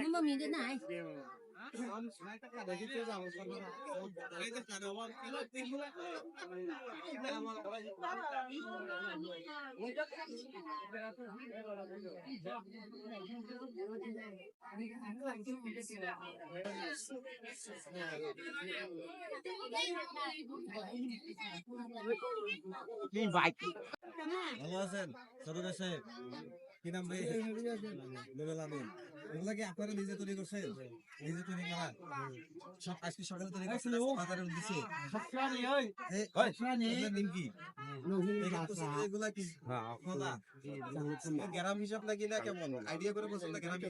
你们明天来。ভালো আছেন সদর আছে কি নাম ভাই? এগুলা কি আপনারা নিজে তৈরি করছেন নিজে তৈরি করা সব আজকে সকালে তৈরি করছেন বাজারে দিছে এগুলা কি গ্রাম হিসাব নাকি না কেমন আইডিয়া করে বলছেন না গ্রাম কি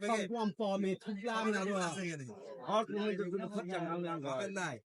প্যাকেট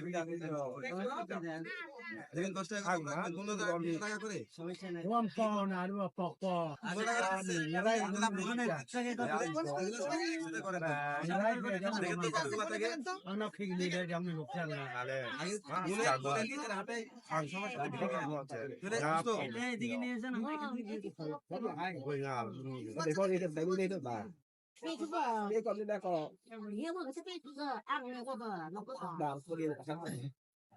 বাচ্চাদের জন্য সুবিধা করে 你这个，你讲你那个，你那个，这边不是按那个啊，的，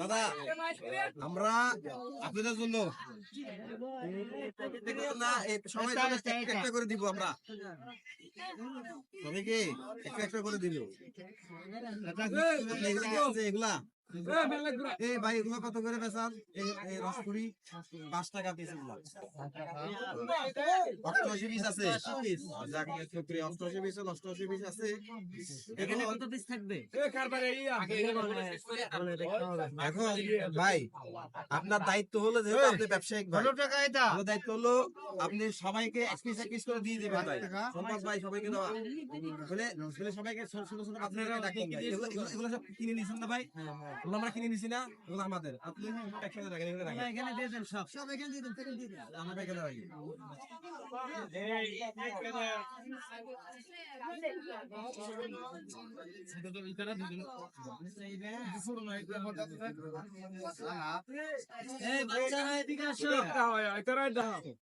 দাদা আমরা আপনাদের জন্য সবাই একটা একটা করে দিব আমরা সবাইকে একটা একটা করে দিব এগুলা কি আছে এগুলা এই ভাই এগুলো কত করে বেচান এই রসপুরি পাঁচ টাকা পিস অষ্টআশি পিস আছে। অষ্টআশি পিস অষ্টআশি পিস আছে এগুলো এখন ভাই আপনার দায়িত্ব হলো যেহেতু আপনি ব্যবসায়িক ভাই। আপনার দায়িত্ব হলো আপনি সবাইকে এক পিস এক পিস করে দিয়ে দেবেন। ভাই সম্পদ ভাই সবাইকে দেওয়া। বলে বলে সবাইকে ছোট ছোট ছোট আপনারা ডাকেন এগুলো সব কিনে নিয়েছেন না ভাই? এগুলো আমরা কিনে নিছি না এগুলো আমাদের আপনি একসাথে রাখেন এগুলো রাখেন এখানে দিয়েছেন সব আমরা এখানে রাখি এই বাচ্চারা এদিকে আসো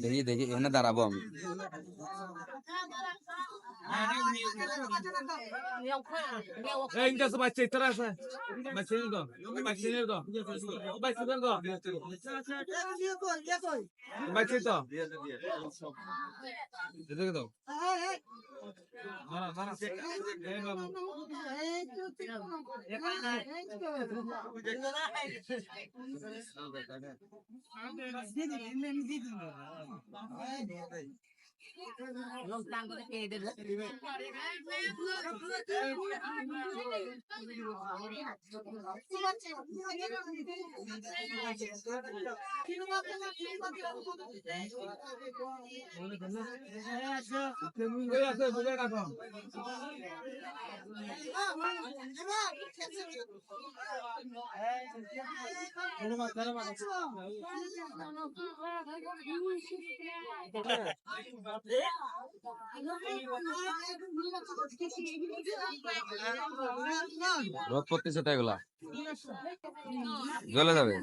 দেখি দেখি এখানে দাঁড়াবো আমি বাচ্চা মারা মারা রোদ পড়তেছে তো এগুলা। জ্বলে যাবে।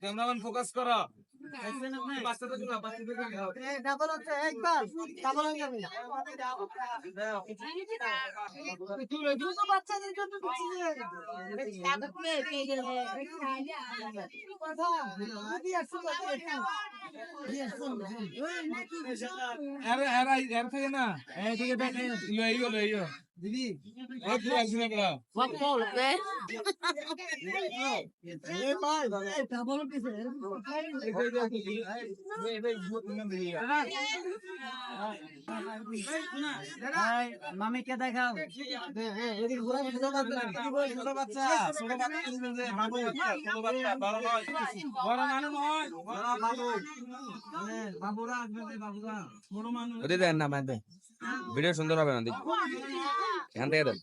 ক্যামেরাম্যান ফোকাস করো করো বাচ্চাদের দিলা বাচ্চাদের আরে এর থেকে না এই থেকে লইও ইলো দিদি মামিকে দেখাও ছোট বাচ্চা ছোট বাচ্চা যে বাবু ছোট বাচ্চা বড় নয় বড় মানুষ নয় বাবু বাবুরা আসবে বাবুরা বড় মানুষ দেন না মাঝে ভিডিও সুন্দর হবে না দেখ। এখান থেকে দেন।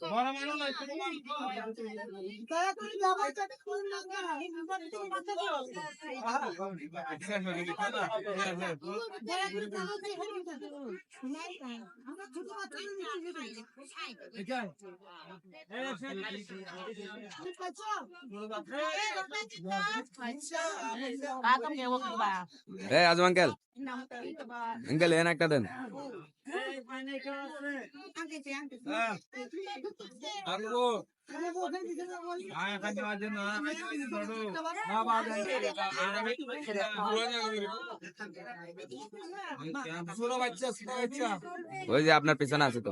আজম আঙ্কেল। আঙ্কেল এন একটা দেন। বাবু আয় কাজে বাজে না বড় না বাজে ছোট বাচ্চা ছোট বাচ্চা ওই যে আপনার পিছনে আছে তো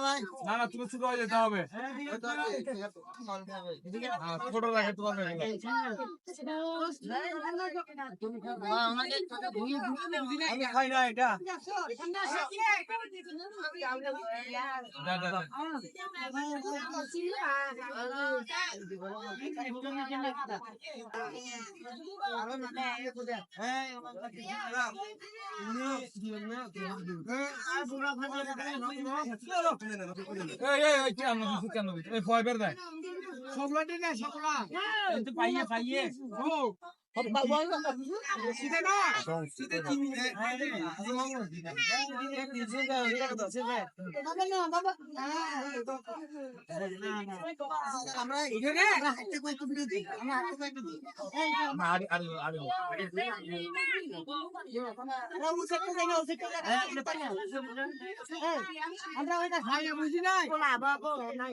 না না তুমি ছোট হয়ে যেতে হবে হ্যাঁ, ছোট রাখে তোমার আমি খাই না এটা যা যা যা। এই এই এই কেন আমরা এখানে আমরা ওইটা খাই বুঝি নাই বাবা নাই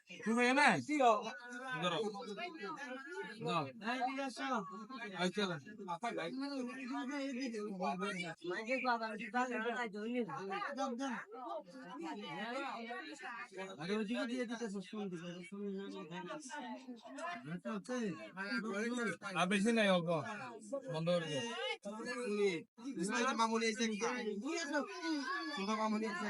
বেশি নাই অল্প। বন্ধ করে মামুনি এসে মামুনি এসে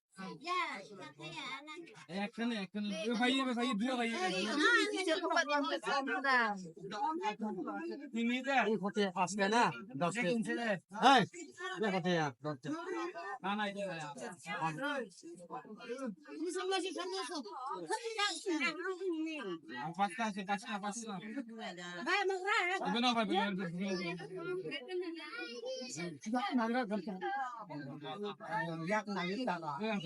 খুন নিয়ে নিয়ে আইছে এই যে আরেক বাচ্চা আইছে উদার দিদি নিয়ে আইছে যদি মা দেখ দিদি নিয়ে আইছে একখানে একখানে এ ভাই এ ভাই দুই ভাই তিন মিনিট আসবে না দশ না না এটা পাঁচটা আছে পাঁচটা পাঁচটা দিবে না ভাই Yang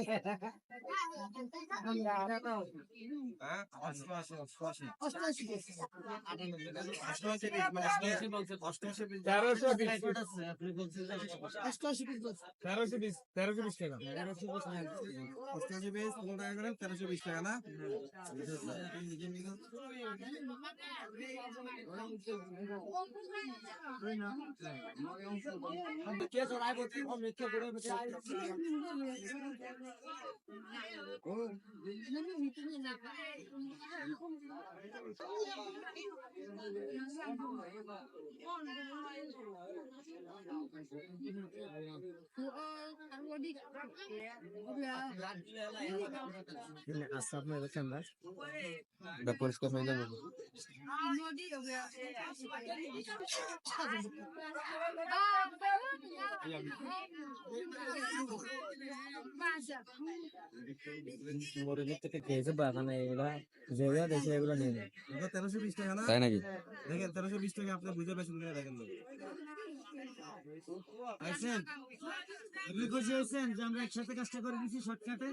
হ্যাঁ মানে তেরোশো বিশ তেরোশো বিশ টাকা অষ্টআশি পিস পনেরো টাকা করে না কে চড়াই করছি মিথ্যে করে Depois ficou saindo mesmo. Ah, তাই নাকি? দেখেন তেরোশো বিশ টাকা আপনি বুঝে পেয়েছেন দেখেন আছেন আপনি খুশি হয়েছেন যে আমরা একসাথে কাজটা করে দিচ্ছি শর্টকাটে?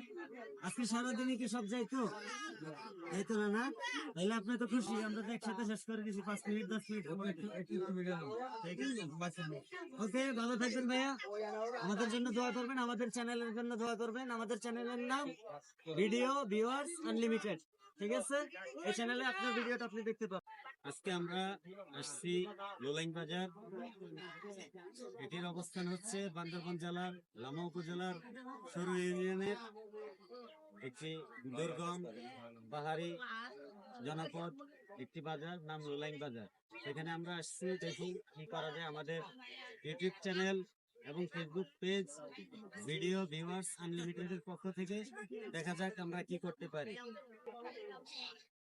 আজকে সারাদিনই কি সব যাইতো? যাইতো না না? তাহলে আপনি তো খুশি আমরা তো একসাথে শেষ করে দিচ্ছি পাঁচ মিনিট দশ মিনিট। ওকে ভালো থাকবেন ভাইয়া। আমাদের জন্য দোয়া করবেন আমাদের চ্যানেলের জন্য দোয়া করবেন। আমাদের চ্যানেলের নাম ভিডিও ভিউয়ার্স আনলিমিটেড। ঠিক আছে? এই চ্যানেলে আপনার ভিডিওটা আপনি দেখতে পাবেন। আজকে আমরা আসছি লোলাইন বাজার। এটির অবস্থান হচ্ছে বান্দরবান জেলার লামা উপজেলার সরু ইউনিয়নের একটি দুর্গম পাহাড়ি জনপদ, একটি বাজার নাম লোলাইন বাজার। সেখানে আমরা আসছি দেখি কি করা যায় আমাদের ইউটিউব চ্যানেল এবং ফেসবুক পেজ ভিডিও ভিউয়ার্স আনলিমিটেডের পক্ষ থেকে। দেখা যাক আমরা কি করতে পারি।